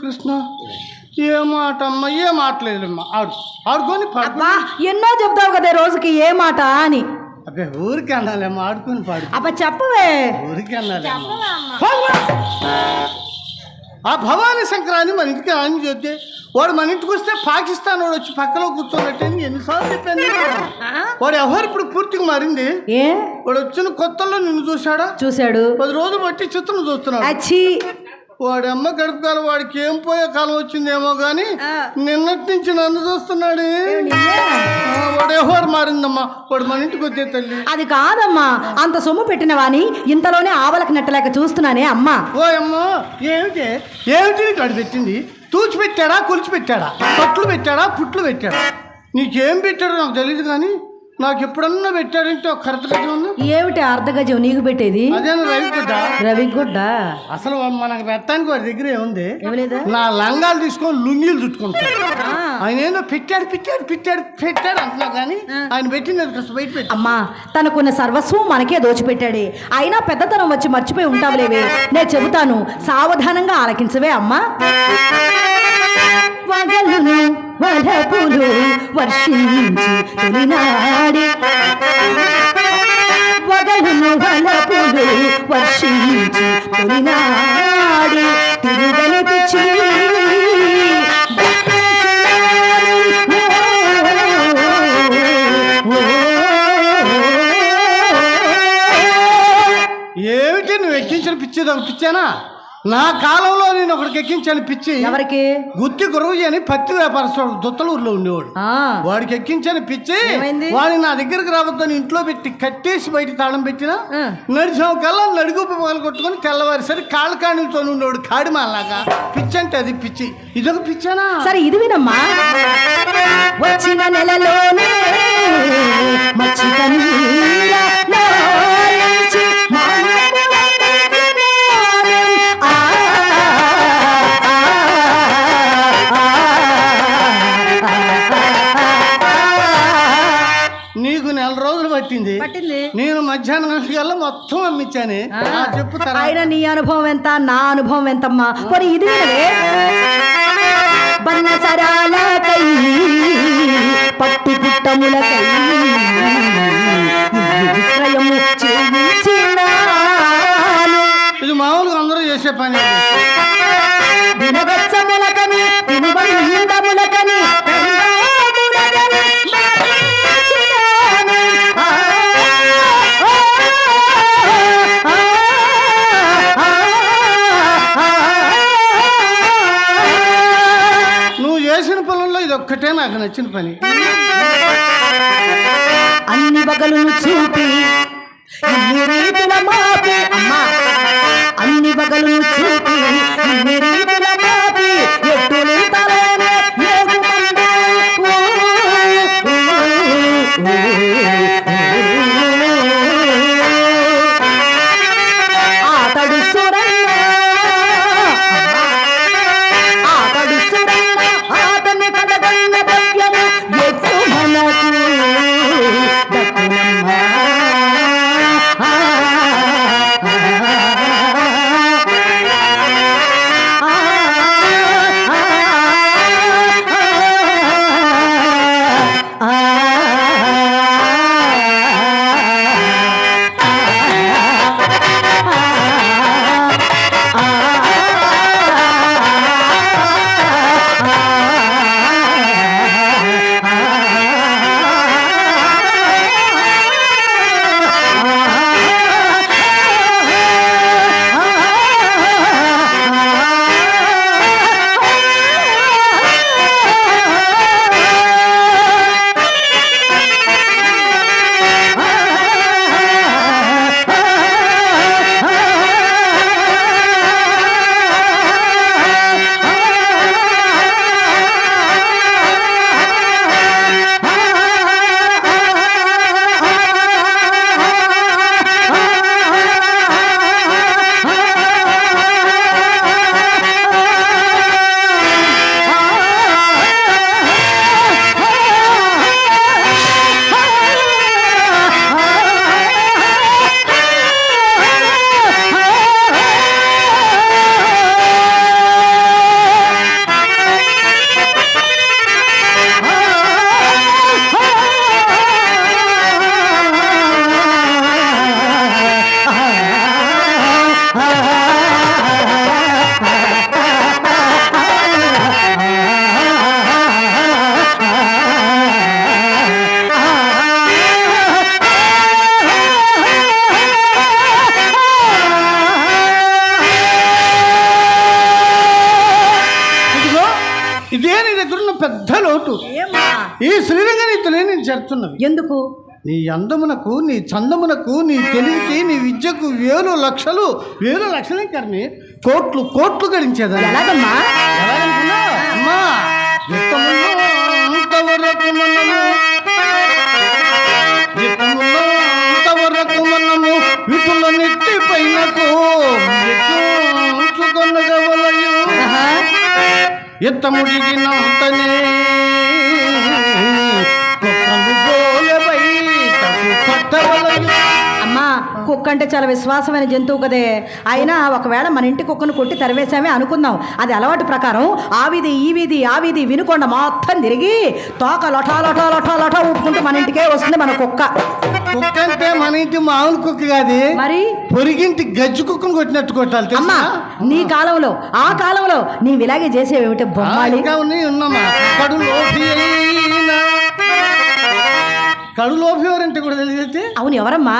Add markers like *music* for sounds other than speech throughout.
కృష్ణ? ఏ మాట అమ్మ ఏ మాటలేదమ్మా ఆడు ఆడుకొని అబ్బా ఎన్నో చెప్తావు కదా రోజుకి ఏ మాట అని. అబ్బే ఊరికి అనాలేమ్మా ఆడుకొని పాడు. అబ్బా చెప్పవే. ఊరికి అనాలేమ్మా ఆ భవానీ శంకరాన్ని మన ఇంటికి రాని చూస్తే వాడు మన ఇంటికి వస్తే పాకిస్తాన్ వాడు వచ్చి పక్కలో కూర్చోబెట్టని ఎన్నిసార్లు చెప్పాను? వాడు ఎవరు ఇప్పుడు పూర్తిగా మారింది? ఏ? వాడు వచ్చిన కొత్తలో నిన్ను చూశాడా? చూశాడు. పది రోజులు బట్టి చిత్రం చూస్తున్నాడు. అచ్చి వాడి అమ్మ గడుపు కాలం వాడికి ఏం పోయే కాలం వచ్చిందేమో గాని నిన్నటి నుంచి నన్ను చూస్తున్నాడు. ఆ, వాడు ఎవరు మారిందమ్మా? వాడు మన ఇంటికి వచ్చే తల్లి. అది కాదమ్మా. అంత సొమ్ము పెట్టిన వాని ఇంతలోనే ఆవలకు నెట్టలేక చూస్తున్నానే అమ్మా. ఓ అమ్మో ఏమిటి ఏమిటి వాడు పెట్టింది? తూచి పెట్టాడా కొలిచి పెట్టాడా? పట్లు పెట్టాడా పుట్లు పెట్టాడా? నీకేం పెట్టాడో నాకు తెలియదు కానీ నాకు ఎప్పుడన్నా పెట్టాడంటే ఒక కరెక్ట్ గజం ఉంది. ఏమిటి అర్ధగజం నీకు పెట్టేది? రవి గుడ్డ రవి గుడ్డ. అసలు మనకు పెట్టడానికి వాడి దగ్గర ఏముంది నా లంగాలు తీసుకొని లుంగీలు చుట్టుకుంటాడు. ఆయన ఏందో పెట్టాడు పెట్టాడు పెట్టాడు పెట్టాడు అంటున్నా కానీ ఆయన పెట్టింది బయట పెట్టి. అమ్మా తనకున్న సర్వస్వం మనకే దోచిపెట్టాడే. అయినా పెద్దతనం వచ్చి మర్చిపోయి ఉంటావులేవే. నేను చెబుతాను సావధానంగా ఆలకించవే అమ్మా. వగలును వలపులు వర్షించి తొలినాడి వగలును వలపులు వర్షించి తొలినాడి. తిరుగని పిచ్చి ఏమిటి నువ్వు ఎక్కించిన పిచ్చి పిచ్చానా? నా కాలంలో నేను ఒకడికి ఎక్కించాను పిచ్చి. ఎవరికి? గుత్తి గురువుజీ అని పత్తి వ్యాపారస్తుడు దుత్తలూరులో ఉండేవాడు. వాడికి ఎక్కించాను పిచ్చి? వాడిని నా దగ్గరికి రావద్దని ఇంట్లో పెట్టి కట్టేసి బయట తాళం పెట్టిన ఆ. నడిచాం కల్లా నడుగుపు మొదలు కొట్టుకొని తెల్లవారిసరి కాళ్ళ కాణిలతో ఉండేవాడు కాడి మాలాగా. పిచ్చి అంటే అది పిచ్చి. ఇదొక పిచ్చానా? సరే ఇది వినమ్మా. వచ్చిన నెలలోనే మచ్చి నీకు నెల రోజులు పట్టింది. పట్టింది. నేను మధ్యాహ్నం గంటల మొత్తం అమ్మించానే. చెప్పు ఆయన నీ అనుభవం ఎంత నా అనుభవం ఎంతమ్మా? పోనీ ఇది పట్టు పుట్టములకై విక్రయము చేయించినాను. ఇది మామూలుగా అందరూ చేసే పని నచ్చిన పని. ఈ శ్రీరంగనీతులే నేను చెప్తున్నవి ఎందుకు? నీ అందమునకు నీ చందమునకు నీ తెలివికి నీ విద్యకు వేలు లక్షలు వేలు లక్షలే కర్మి కోట్లు కోట్లు గడించేదాన్ని ఎలాగమ్మా? ఎలాగనుకున్నావ్? అమ్మా యుద్ధములో అంతవరకు మనము యుద్ధములో అంతవరకు మనము పైనకు కుక్క అంటే చాలా విశ్వాసమైన జంతువు కదే. అయినా ఒకవేళ మన ఇంటి కుక్కను కొట్టి తరివేశామే అనుకుందాం. అది అలవాటు ప్రకారం ఆ వీధి ఈ వీధి ఆ వీధి వినుకొండ మొత్తం తిరిగి తోక లొటా లొటా లొటా లొటా ఊపుకుంటూ మన ఇంటికే వస్తుంది మన కుక్క. కుక్క అంటే మన ఇంటి మామూలు కుక్క కాదు. మరి? పొరిగింటి గజ్జి కుక్కను కొట్టినట్టు కొట్టాలి అమ్మా నీ కాలంలో ఆ కాలంలో నీవు ఇలాగే చేసేవేమిటి బొమ్మాలి? ఉన్నామా? కడులోపి కడులోపి ఎవరంటే కూడా తెలియదు అవును ఎవరమ్మా?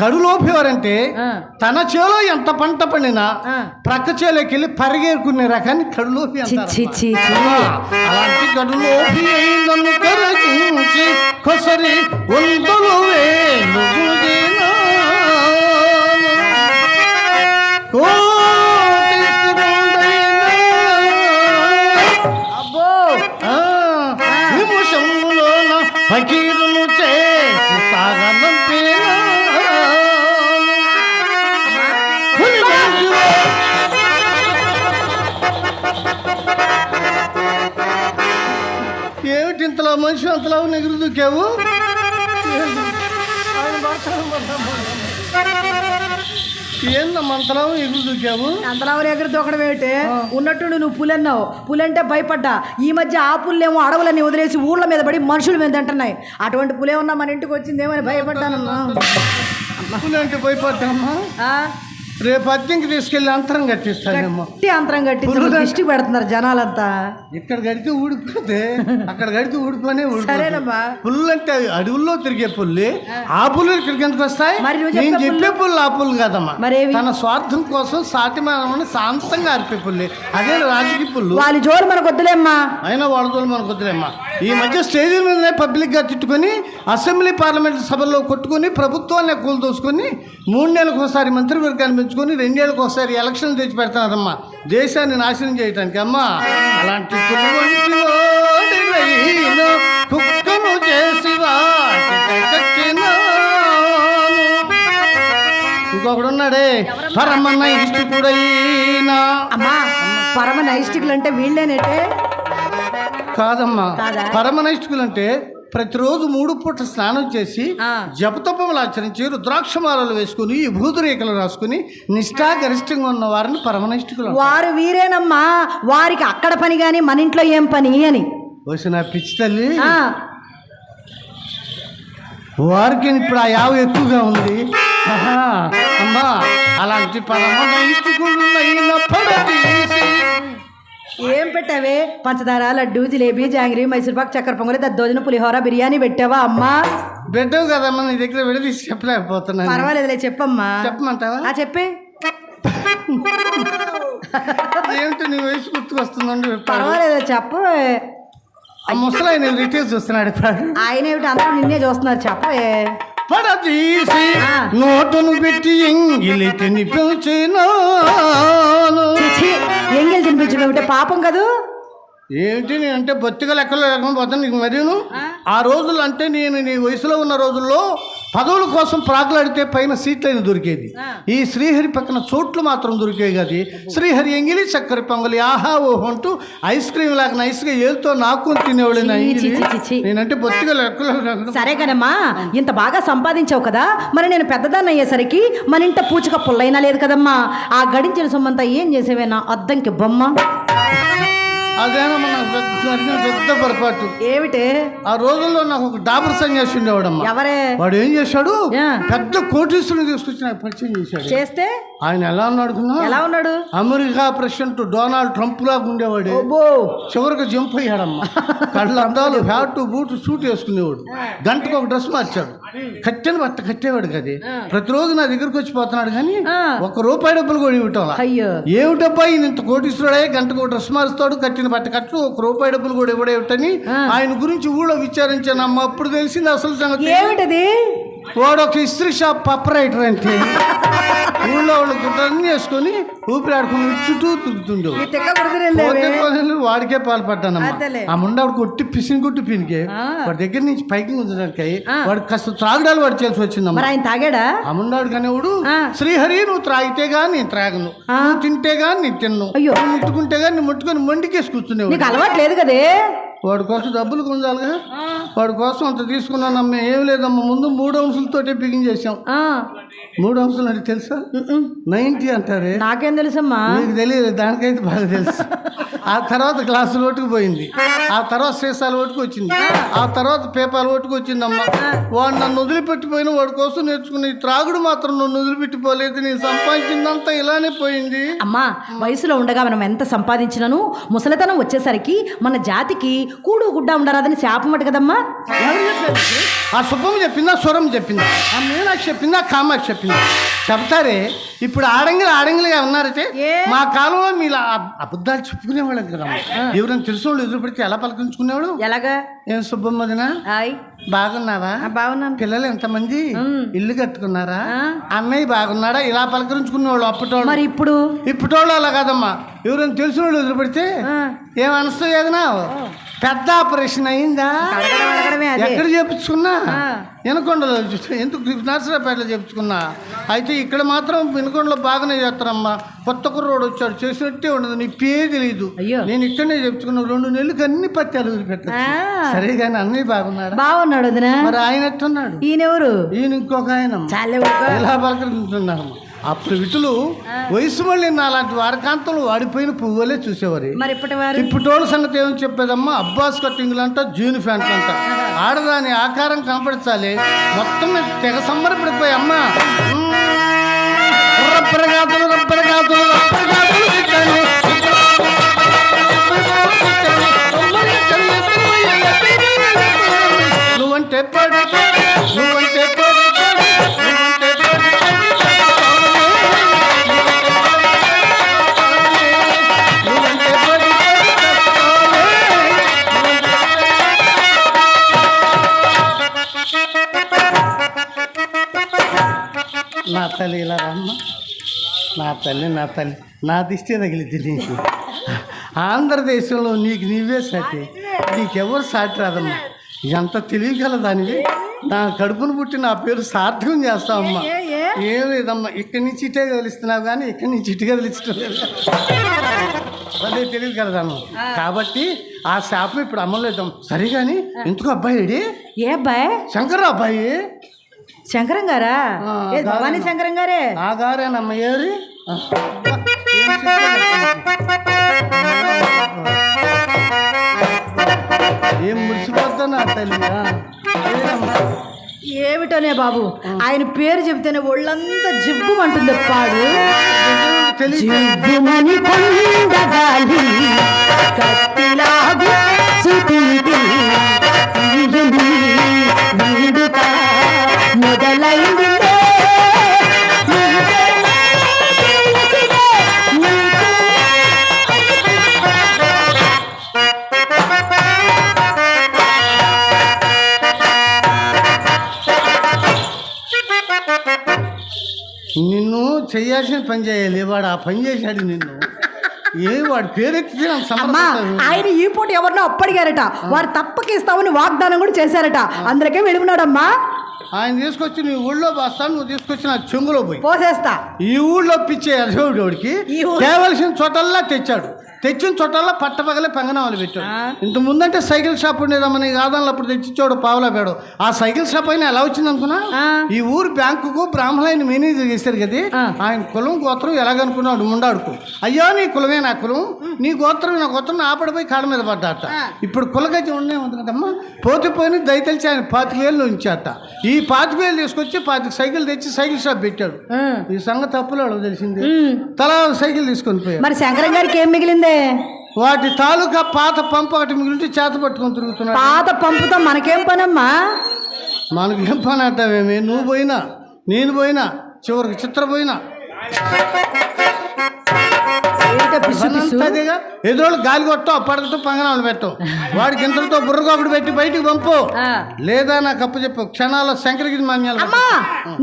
కడులోపి ఎవరంటే ఆ. తన చేలో ఎంత పంట పండినా. ప్రక్క చేలోకి వెళ్ళి పరిగేరుకునే రకాన్ని కడులోపి అలాంటి కడులోపి కొసరి వేలు మనిషి అంతలా ఎగురు దూకావు? ఏందమ్మా అంతలా ఎగురు దూకావు? అంతలా ఎగురు దూకడం ఏమిటి? ఉన్నట్టుండి నువ్వు పులన్నావు. పులంటే భయపడ్డా. ఈ మధ్య ఆ పుల్లేమో అడవులని వదిలేసి ఊళ్ళ మీద పడి మనుషుల మీద తింటున్నాయి అటువంటి పులే ఉన్నా మన ఇంటికి వచ్చిందేమని భయపడ్డానమ్మా. అంటే భయపడ్డామ్మా? రేపు అద్దెంకి తీసుకెళ్ళి అంతరం కట్టిస్తానేమ్మా గట్టి అంతరం కట్టి దిష్టి పెడుతున్నారు జనాలంతా. ఇక్కడ గడితే ఊడిపోతే అక్కడ గడితే ఊడిపోనే సరేనమ్మా. పుల్లు అంటే అవి అడవుల్లో తిరిగే పుల్లి ఆ. పుల్లు ఇక్కడికి ఎందుకు వస్తాయి? మరి నువ్వు నేను చెప్పే చెప్పే పుల్లు ఆ పుల్లు కాదమ్మా. మరేవి? తన స్వార్థం కోసం సాటి మానవుని శాంతంగా అర్పే పుల్లి. అదే రాజకీయ పుల్లు. వాళ్ళ జోలు మనకు వద్దులేమ్మా. అయినా వాళ్ళతో మనకు వద్దులేమ్మా. ఈ మధ్య స్టేజీల మీదనే పబ్లిక్గా తిట్టుకొని అసెంబ్లీ పార్లమెంట్ సభల్లో కొట్టుకొని ప్రభుత్వాన్ని కూలు దోసుకొని మూడు నెలలకు ఒకసారి మంత్రివర్గాన్ని పెంచుకొని రెండేళ్ళకి ఒకసారి ఎలక్షన్లు తెచ్చి పెడతారమ్మా దేశాన్ని నాశనం చేయటానికి అమ్మా. అలాంటి కుక్కను చేసి. ఇంకొకడు ఉన్నాడే పరమన్న ఇష్టకుడైనా అమ్మా పరమ నైష్టికులు అంటే వీళ్ళేనేటే? కాదమ్మా కాదా? పరమనైష్ఠికులు అంటే ప్రతిరోజు మూడు పూట స్నానం చేసి. జపతపములు ఆచరించి రుద్రాక్షమాలలు వేసుకుని ఈ భూతురేఖలు రాసుకుని నిష్ఠాగరిష్టంగా ఉన్న వారిని పరమనైష్ఠికులు. వారు వీరేనమ్మా వారికి అక్కడ పని కానీ మన ఇంట్లో ఏం పని అని ఓసి నా పిచ్చి తల్లి వారికి ఇప్పుడు ఆ యావ ఎక్కువగా ఉంది అమ్మా అలాంటి పరమనైష్ఠికులు పడతీసి ఏం పెట్టావే? పంచదార లడ్డు జిలేబీ జాంగ్రీ మైసూర్పాక్ చక్కెర పొంగలి దద్దోజన పులిహోర బిర్యానీ పెట్టావా అమ్మా? బిడ్డవు కదమ్మా నీ దగ్గర విడదీసి చెప్పలేకపోతున్నాను. పర్వాలేదులే చెప్పమ్మా. చెప్పమంటావా? ఆ చెప్పే. ఏమిటి నీ వయసు గుర్తుకొస్తుందండి పర్వాలేదు చెప్పు. ఆ ముసలాయన రిటైర్స్ చూస్తున్నాడు ఆయన ఏమిటి అందరూ నిన్నే చూస్తున్నారు చెప్పే పడదీసి. నోటును పెట్టి ఎంగిలి తినిపించినాను. ఎంగిల్ తినిపించడం పాపం కదూ? ఏంటి నేను అంటే బొత్తిగా లెక్కలో లేకపోతే నీకు మరీను. ఆ. రోజులు అంటే నేను నీ వయసులో ఉన్న రోజుల్లో పదవుల కోసం ప్రాకులాడితే పైన సీట్లైన దొరికేది. ఈ శ్రీహరి పక్కన చోట్లు మాత్రం దొరికేవి కాదు. శ్రీహరి ఎంగిలి చక్కెర పొంగలి ఆహా ఓహో అంటూ ఐస్ క్రీమ్ లాగా నైస్గా ఏలుతో నాకుని తినేవాడు నా చీ, చీ, ఎంగిలి. చీ, చీ, చీ. నేనంటే బొత్తిగా సరే కదమ్మా ఇంత బాగా సంపాదించావు కదా మరి నేను పెద్దదాన్ని అయ్యేసరికి మన ఇంట పూచిక పుల్లైనా లేదు కదమ్మా. ఆ గడించిన సొమ్మంతా ఏం చేసేవేనా అద్దంకి బొమ్మ? అదేనమ్మా నాకు పెద్ద జరిగిన పెద్ద పొరపాటు. ఏమిటే? ఆ రోజుల్లో నాకు ఒక డాబర్ సన్యాసి ఉండేవాడమ్మా. ఎవరే? వాడు ఏం చేశాడు. పెద్ద కోటీశ్వరుని తీసుకొచ్చి నాకు పరిచయం చేశాడు. చేస్తే? ఆయన ఎలా ఉన్నాడుకున్నా? ఎలా ఉన్నాడు? అమెరికా ప్రెసిడెంట్ డొనాల్డ్ ట్రంప్ లాగా ఉండేవాడు. చివరికి జంప్ అయ్యాడమ్మా. *laughs* కళ్ళ అద్దాలు హ్యాట్ బూట్ సూట్ వేసుకునేవాడు. గంటకు ఒక డ్రెస్ మార్చాడు. కట్టెని బట్ట కట్టేవాడు కది. ప్రతిరోజు నా దగ్గరికి వచ్చి పోతున్నాడు కానీ. ఒక రూపాయి డబ్బులు కూడా ఇవ్వటం అయ్యో! ఏమిటబ్బా ఈయన ఇంత కోటీశ్వరుడే? గంటకు ఒక డ్రెస్ మారుస్తాడు కట్టిన కట్టిన బట్ట కట్టు ఒక రూపాయి డబ్బులు కూడా ఇవ్వడేమిటని ఆయన గురించి ఊళ్ళో విచారించానమ్మా అప్పుడు తెలిసింది అసలు సంగతి. ఏమిటది? వాడు ఒక ఇస్త్రీ షాప్ పప్పరైటర్ అంటే. *laughs* ఊళ్ళో వాళ్ళు గుట్టన్నీ వేసుకొని ఊపిరి ఆడుకుని చుట్టూ తిరుగుతుండే ఈ తిక్క కుదిరిలేవే. పోతే పోతే వాడికే పాల్పడ్డానమ్మా. అదేలే. ఆ ముండాడు కొట్టి పిసిని కొట్టి పినికే. వాడి దగ్గర నుంచి పైకి ఉంచడానికి వాడు కాస్త త్రాగడాలు వాడు చేయాల్సి వచ్చిందమ్మా. ఆయన తాగాడా? ఆ ముండాడు కనేవాడు. శ్రీహరి నువ్వు త్రాగితే గాని నేను త్రాగను. నువ్వు తింటే గాని నేను తిన్ను. నువ్వు ముట్టుకుంటే గాని నేను ముట్టుకొని మొండికేసి కూర్చునేవాడు నీకు అలవాటు లేదు కదే? వాడి కోసం డబ్బులు కొందాలిగా వాడి కోసం అంత తీసుకున్నానమ్మా. ఏం లేదమ్మా. ముందు మూడు అంశాలతోటే బిగిన్ చేసాం ఆ, మూడు అంశాలు అంటే తెలుసా? ఉమ్మ్. నైంటీ అంటారే? నాకేం తెలుసమ్మా? మీకు తెలియదు దానికైతే బాగా తెలుసు. ఆ తర్వాత గ్లాసులు ఓటుకు పోయింది. ఆ తర్వాత సీసాలు ఓటుకు వచ్చింది. ఆ తర్వాత పేపాలు ఓటుకు వచ్చిందమ్మా. వాడు నన్ను వదిలిపెట్టిపోయిన వాడి కోసం నేర్చుకుని త్రాగుడు మాత్రం నన్ను వదిలిపెట్టిపోలేదు. నేను సంపాదించిందంతా ఇలానే పోయింది. అమ్మా వయసులో ఉండగా మనం ఎంత సంపాదించినను? ముసలితనం వచ్చేసరికి మన జాతికి కూడు గుడ్డ ఉండరాదని శాపమట కదమ్మా? ఆ శుభం చెప్పిందా స్వరం చెప్పిందా? ఆ మీనాక్షి చెప్పిందా కామాక్షి చెప్పిందా? చెప్తారే ఇప్పుడు ఆడంగిలు ఆడంగిలుగా ఉన్నారైతే? మా కాలంలో మీరు అబద్ధాలు చెప్పుకునేవాళ్ళం కదా. ఎవరైనా తెలిసిన వాళ్ళు ఎదురు పెడితే ఎలా పలకరించుకునేవాడు? ఎలాగా? ఏం సుబ్బమ్మదినా హాయ్. బాగున్నావా? బాగున్నాను. పిల్లలు ఎంతమంది? ఇల్లు కట్టుకున్నారా. అన్నయ్య బాగున్నాడా? ఇలా పలకరించుకునేవాళ్ళు అప్పటోళ్ళు. మరి ఇప్పుడు? ఇప్పటోళ్ళు అలా కాదమ్మా. ఎవరైనా తెలిసిన వాళ్ళు ఎదురు పెడితే ఏం అనసు ఏదనా? పెద్ద ఆపరేషన్ అయిందా ఎక్కడ చేపించుకున్నా. వినకొండలో ఎందుకు నర్సరాపేటలో చేపించుకున్నా అయితే ఇక్కడ మాత్రం వినకొండలో బాగానే చేస్తారమ్మా. కొత్త కుర్రోడు వచ్చాడు చేసినట్టే ఉండదు నీ పే తెలియదు. నేను ఇక్కడనే చెప్పుకున్నా రెండు నెలలకు అన్ని పత్యాలు వదిలిపెట్టాను ఆ, సరే కానీ అన్నయ్య బాగున్నాడా? బాగున్నాడు మరి ఆయన ఎట్టున్నాడు ఈయనెవరు? ఈయన ఇంకొక ఆయన. ఎలా పలకరించున్నారు అప్పుడు విటులు వయసు మళ్ళీ అలాంటి వారకాంతంలో వాడిపోయిన పువ్వులే చూసేవారు. మరి ఇప్పటి వారు? ఇప్పటోళ్ళ సంగతి ఏమని చెప్పేదమ్మా అబ్బాస్ కట్టింగ్లు అంట జీన్ ప్యాంట్లు అంట. ఆడదాని ఆకారం కనపడచాలి మొత్తం తెగ సంబరపడిపోయి అమ్మా. పెట్టాను. నువ్వంటే తల్లి ఇలా రమ్మ. నా తల్లి నా తల్లి. నా దిష్టి తగిలిద్ది నీకు. ఆంధ్రదేశంలో నీకు నీవే సాటి. నీకెవరు సాటి రాదమ్మా. ఎంత తెలియగల దానివి నా కడుపును పుట్టి నా పేరు సార్థకం చేస్తావమ్మా ఏ, లేదమ్మా. ఇక్కడి నుంచి ఇటే కదిలిస్తున్నావు కానీ ఇక్కడి నుంచి ఇటు కదిలించడం లేదు. అదే తెలియదు కదా కాబట్టి ఆ శాపం ఇప్పుడు అమ్మలేదాం సరే కానీ ఎందుకు అబ్బాయి? ఏ అబ్బాయి? శంకర్ అబ్బాయి. శంకరం గారా? భవానీ శంకరం గారే? నా గారేనమ్మ ఏరి? ఏం మురిసిపోద్దా నా తల్లి? ఏమిటోనే బాబు? ఆయన పేరు చెబితేనే ఒళ్ళంతా జివ్వుమంటుంది పాడు. కొండగాలి కత్తిలాగు సుతింటి నిన్ను చెయ్యాల్సిన పని చేయాలి వాడు ఆ పని చేశాడు నిన్ను. ఏ వాడి పేరు ఎత్తితే నాకు అమ్మా సమర్థత ఆయన ఈ పూట ఎవరినో అప్పడిగారట. వారు తప్పకిస్తామని వాగ్దానం కూడా చేశారట. అందరికీ వెలుగున్నాడమ్మా ఆయన తీసుకొచ్చి నీ ఊళ్ళో బాస్తాను నువ్వు తీసుకొచ్చి నా చెంగులో పోయి. పోసేస్తా. ఈ ఊళ్ళో పిచ్చే ఊ- తేవలసిన చోటల్లా తెచ్చాడు. తెచ్చిన చోటల్లా పట్టపగలే పంగనామాలు పెట్టాడు. ఇంత ముందంటే సైకిల్ షాప్ ఉండేదమ్మని కాదని అప్పుడు తెచ్చిచ్చాడు పావులా పేడు. ఆ సైకిల్ షాప్ అయినా ఎలా వచ్చింది అనుకున్నా. ఈ ఊరు బ్యాంకుకు బ్రాహ్మణులైన మేనేజర్ చేశారు కదా. ఆయన కులం గోత్రం ఎలాగనుకున్నాడు? ముండాడుకు. అయ్యో నీ కులమే నా కులం. నీ గోత్రం. నా గోత్రం ఆపడిపోయి కాళ్ళ మీద పడ్డాట. ఇప్పుడు కులగతి ఉండే ఉంది కదమ్మా. పోతే పోయి దయతలిచి ఆయన పాతిక వేలు ఉంచాట. ఈ పాతిక వేలు తీసుకొచ్చి పాతిక సైకిల్ తెచ్చి సైకిల్ షాప్ పెట్టాడు. ఈ సంగతి తప్పులో తెలిసింది. తలా సైకిల్ తీసుకొని పోయాడు. మరి శంకరం గారికి ఏం మిగిలిందే? వాటి తాలూకా పాత పంపు ఒకటి మిగిలింటే చేత పట్టుకొని తిరుగుతున్నాడు. పాత పంపుతో మనకేం పనమ్మా? మనకు పని అంటావేమి? నువ్వు పోయినా నేను పోయినా చివరికి చిత్ర పోయినా. ఎదురోళ్ళు గాలి కొట్టవు పడకతో పంగనాలు పెట్టవు వాడికి ఇంతటితో బుర్రగొకటి పెట్టి బయటికి పంపు. లేదా నాకు అప్పు చెప్పు. క్షణాల్లో శంకరగిరి మాన్యాలు అమ్మా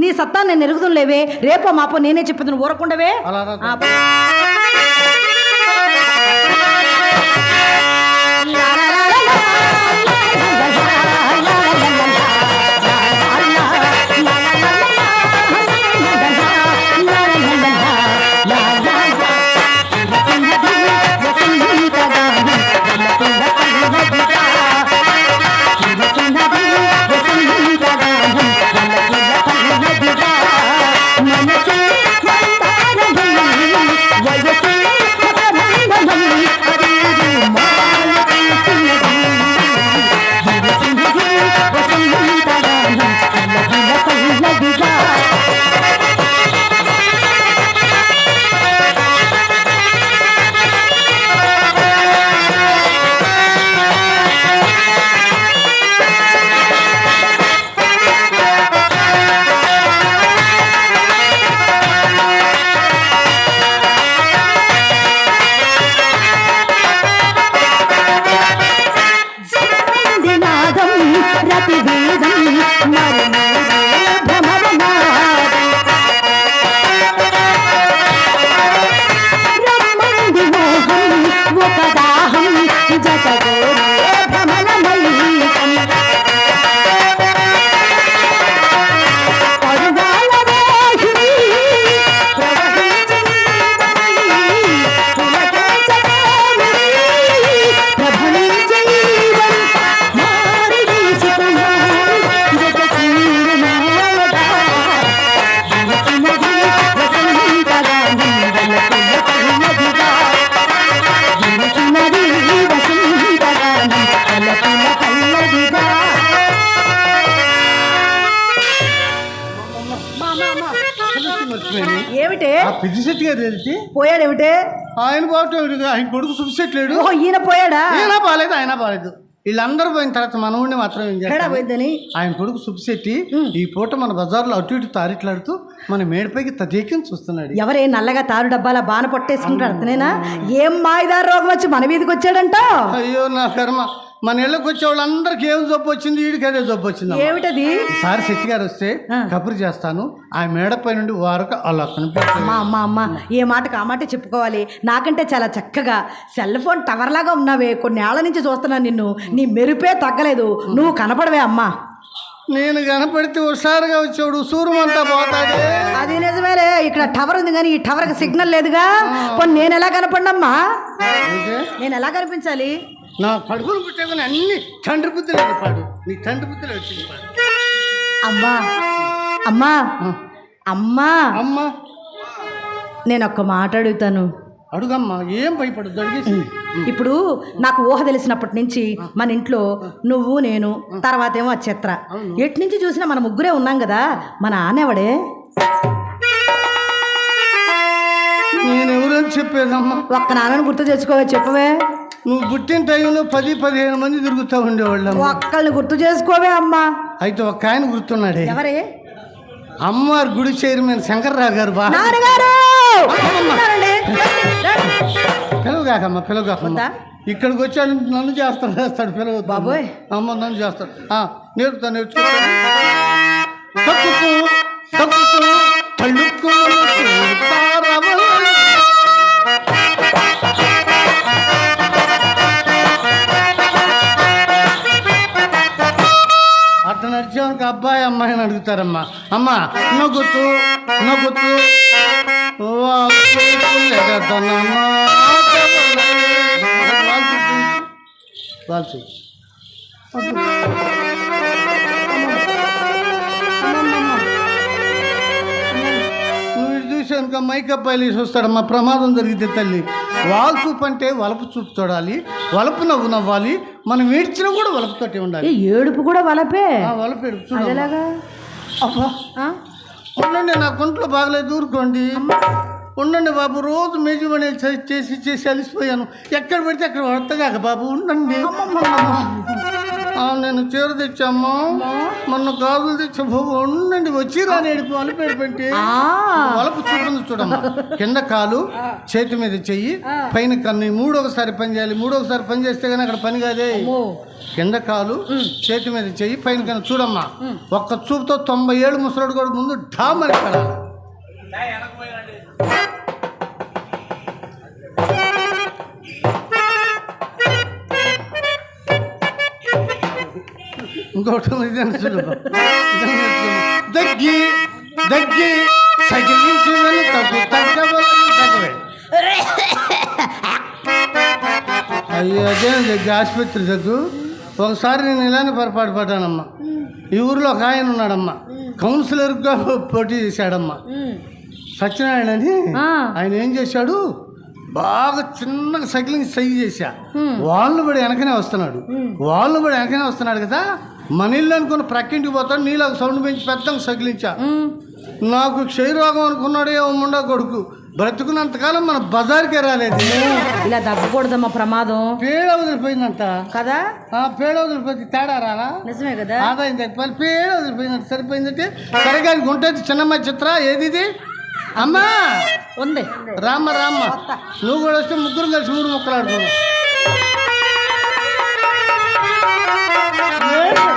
నీ సత్తా నేను ఎరుగుతుం లేవే. రేపో మాపో నేనే చెప్పేది ఊరకుండవే. అలా ఆయన బాగుంటాడు ఆయన కొడుకు సుఖిసెట్లేడు ఓహో ఈయన పోయాడా? ఈయన బాగాలేదు ఆయన బాగాలేదు వీళ్ళందరూ పోయిన తర్వాత మనవుడిని మాత్రం ఏం ఎక్కడా పోయిందని? ఆయన కొడుకు సుబ్బిశెట్టి ఈ పూట మన బజార్లో అటు ఇటు తారిట్లాడుతూ మన మేడపైకి తదేకని చూస్తున్నాడు ఎవరే నల్లగా తారు డబ్బాల బాన పట్టేసుకుంటాడు అతనేనా ఏం మాయిదారు రోగం వచ్చి మన వీధికి వచ్చాడంట? అయ్యో నా కర్మ. మన ఇళ్ళకి వచ్చే వాళ్ళందరికీ ఏం జబ్బు వచ్చింది? వీడికి అదే జబ్బు వచ్చింది ఏమిటది? ఈసారి శెట్టి గారు వస్తే కబురు చేస్తాను. ఆ మేడపై నుండి వారకు అలా అమ్మా అమ్మా అమ్మా ఏ మాటకు ఆ మాట చెప్పుకోవాలి? నాకంటే చాలా చక్కగా సెల్ ఫోన్ టవర్ లాగా ఉన్నావే. కొన్ని ఏళ్ళ నుంచి చూస్తున్నాను నిన్ను. నీ మెరుపే తగ్గలేదు. నువ్వు కనపడవే అమ్మా. నేను కనపడితే హుషారుగా వచ్చాడు సూర్యమంతా పోతాడే. అది నిజమేలే. ఇక్కడ టవర్ ఉంది కానీ ఈ టవర్కి సిగ్నల్ లేదుగా. నేను ఎలా కనపడినమ్మా? అంటే నేను ఎలా కనిపించాలి? నా కడుపులు పుట్టేకొని అన్ని తండ్రి బుద్ధులు పాడు. నీ తండ్రి బుద్ధులు వచ్చింది పాడు. అమ్మా అమ్మా అమ్మా. అమ్మ. నేను ఒక్క మాట అడుగుతాను. అడుగమ్మా ఏం భయపడద్దు అడిగేసి. ఇప్పుడు నాకు ఊహ తెలిసినప్పటి నుంచి మన ఇంట్లో నువ్వు నేను తర్వాత ఏమో చిత్ర ఎటు నుంచి చూసినా మన ముగ్గురే ఉన్నాం కదా మన ఆనేవాడే నేను ఎవరని చెప్పేదమ్మా? ఒక్క నాన్నను గుర్తు తెచ్చుకోవే చెప్పవే. నువ్వు పుట్టిన టైంలో పది పదిహేను మంది తిరుగుతూ ఉండేవాళ్ళమ్మ ఒక్కళ్ళని గుర్తు చేసుకోవే అమ్మా అయితే ఒక ఆయన గుర్తున్నాడే ఎవరే అమ్మవారి గుడి చైర్మన్ శంకర్రావు గారు బా నాన్నగారు ఉన్నారండి. పిలవగాకమ్మ పిలవగాకమ్మ? ఇక్కడికి వచ్చాడు నన్ను చేస్తాడు చేస్తాడు పిలవ బాబోయ్. అమ్మ నన్ను చేస్తాడు ఆ, నేర్పుతా తక్కుతూ తళ్ళుకు నడిచేవానికి అబ్బాయి అమ్మాయిని అడుగుతారమ్మా అమ్మ నవ్వుతూ నవ్వుతూ వాల్చు నువ్వు ఇటు చూసానుక మైక్ ప్రమాదం జరిగితే తల్లి వాల్ చూపు అంటే వలపు చూపు చూడాలి వలపు నవ్వు నవ్వాలి మనం ఏడ్చినా కూడా వలపుతోటి ఉండాలి. ఏడుపు కూడా వలపే? ఆ వలపు అబ్బా? ఉండండి నా కొంట్లో బాగలేదు ఊరుకోండి. ఉండండి బాబు రోజు మేజు పని చేసి చేసి అలిసిపోయాను. ఎక్కడ పెడితే అక్కడ వడతగాక బాబు ఉండండి. నేను చీర తెచ్చామ్మా. మొన్న గాజులు తెచ్చా ఉండండి వచ్చి రాని వలపు చూపుంది చూడమ్మా. కింద కాలు చేతి మీద చెయ్యి పైన కన్ను ఈ మూడు ఒకసారి పని చేయాలి. మూడు ఒకసారి పని చేస్తే కానీ అక్కడ పని కాదే. కింద కాలు చేతి మీద చెయ్యి పైన కన్ను. చూడమ్మా. ఒక్క చూపుతో తొంభై ఏళ్ళు ముసలాడు కూడా ముందు ఢామ్ అని ఇంకోటి ఇదని. దగ్గి దగ్గి తగ్గవలను తగ్గవే అయ్యో అదే దగ్గర ఆసుపత్రి దగ్గు. ఒకసారి నేను ఇలానే పొరపాటు పడ్డానమ్మా. ఈ ఊరిలో ఒక ఆయన ఉన్నాడమ్మా. కౌన్సిలర్గా పోటీ చేశాడమ్మా. సత్యనారాయణ అని. ఆయన ఏం చేశాడు? బాగా చిన్నగా సైక్లింగ్ సైజ్ చేశా. వాళ్ళు పడి వెనకనే వస్తున్నాడు. వాళ్ళు పడి వెనకనే వస్తున్నాడు కదా. మన ఇల్లు అనుకుని ప్రక్కింటికి పోతాడు నీళ్ళకి సౌండ్ పెంచి పెద్దగా సగిలించా. నాకు క్షయరోగం అనుకున్నాడు ఏముండ కొడుకు. బ్రతుకున్నంతకాలం మన బజార్కే రాలేదు. ఇలా తగ్గకూడదమ్మా ప్రమాదం. పేడ వదిలిపోయిందంట. కదా? ఆ పేడ వదిలిపోయింది. తేడా రాలా? నిజమే కదా? ఆదాయం తగ్గిపోయి పేడ వదిలిపోయిందంట. సరిపోయిందంటే సరిగా గుంటది చిన్నమ్మ చిత్ర ఏది ఇది? అమ్మా! ఉంది. రామ్మ రామ్మ. నువ్వు కూడా వస్తే ముగ్గురు కలిసి మూడు మొక్కలు ఆడుకున్నావు Yeah.